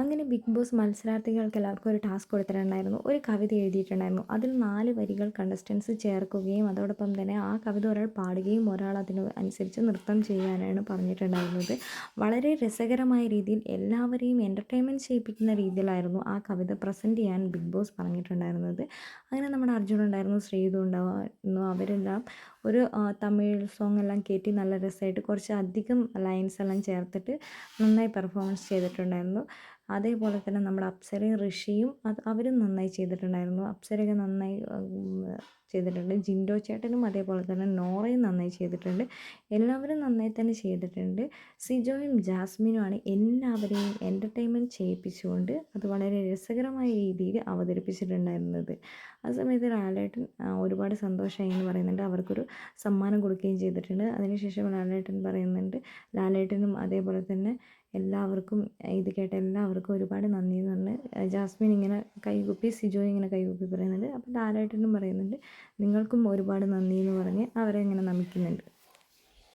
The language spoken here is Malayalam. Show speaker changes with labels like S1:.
S1: അങ്ങനെ ബിഗ് ബോസ് മത്സരാർത്ഥികൾക്ക് എല്ലാവർക്കും ഒരു ടാസ്ക് കൊടുത്തിട്ടുണ്ടായിരുന്നു. ഒരു കവിത എഴുതിയിട്ടുണ്ടായിരുന്നു. അതിൽ നാല് വരികൾ കണ്ടസ്റ്റൻസ് ചേർക്കുകയും അതോടൊപ്പം തന്നെ ആ കവിത ഒരാൾ പാടുകയും ഒരാൾ അതിന് അനുസരിച്ച് നൃത്തം ചെയ്യാനാണ് പറഞ്ഞിട്ടുണ്ടായിരുന്നത്. വളരെ രസകരമായ രീതിയിൽ എല്ലാവരെയും എന്റർടൈൻമെന്റ് ചെയ്യിപ്പിക്കുന്ന രീതിയിലായിരുന്നു ആ കവിത പ്രസന്റ് ചെയ്യാൻ ബിഗ് ബോസ് പറഞ്ഞിട്ടുണ്ടായിരുന്നത്. അങ്ങനെ നമ്മുടെ അർജുൻ ഉണ്ടായിരുന്നു ശ്രീതു ഉണ്ടായിരുന്നു അവരെല്ലാം ഒരു തമിഴ് സോങ് എല്ലാം കയറ്റി നല്ല രസമായിട്ട് കുറച്ച് അധികം ലൈൻസ് എല്ലാം ചേർത്തിട്ട് നന്നായി പെർഫോമൻസ് ചെയ്തിട്ടുണ്ടായിരുന്നു. അതേപോലെ തന്നെ നമ്മുടെ അപ്സരയും ഋഷിയും അത് അവരും നന്നായി ചെയ്തിട്ടുണ്ടായിരുന്നു. അപ്സരയൊക്കെ നന്നായി ചെയ്തിട്ടുണ്ട്. ജിൻഡോ ചേട്ടനും അതേപോലെ തന്നെ നോറയും നന്നായി ചെയ്തിട്ടുണ്ട്. എല്ലാവരും നന്നായി തന്നെ ചെയ്തിട്ടുണ്ട്. സിജോയും ജാസ്മിനുമാണ് എല്ലാവരെയും എന്റർടൈൻമെന്റ് ചെയ്യിപ്പിച്ചുകൊണ്ട് അത് വളരെ രസകരമായ രീതിയിൽ അവതരിപ്പിച്ചിട്ടുണ്ടായിരുന്നത്. ആ സമയത്ത് ലാലേട്ടൻ ഒരുപാട് സന്തോഷമായി എന്ന് പറയുന്നുണ്ട്. അവർക്കൊരു സമ്മാനം കൊടുക്കുകയും ചെയ്തിട്ടുണ്ട്. അതിനുശേഷം ലാലേട്ടൻ പറയുന്നുണ്ട് ലാലേട്ടനും അതേപോലെ തന്നെ എല്ലാവർക്കും ഇത് കേട്ട എല്ലാവർക്കും ഒരുപാട് നന്ദി എന്ന് പറഞ്ഞ് ജാസ്മിൻ ഇങ്ങനെ കൈകൂപ്പി സിജോ ഇങ്ങനെ കൈകൂപ്പി പറയുന്നുണ്ട്. അപ്പോൾ ലാലേട്ടനും പറയുന്നുണ്ട് നിങ്ങൾക്കും ഒരുപാട് നന്ദി എന്ന് പറഞ്ഞ് അവരെ ഇങ്ങനെ നമിക്കുന്നുണ്ട്.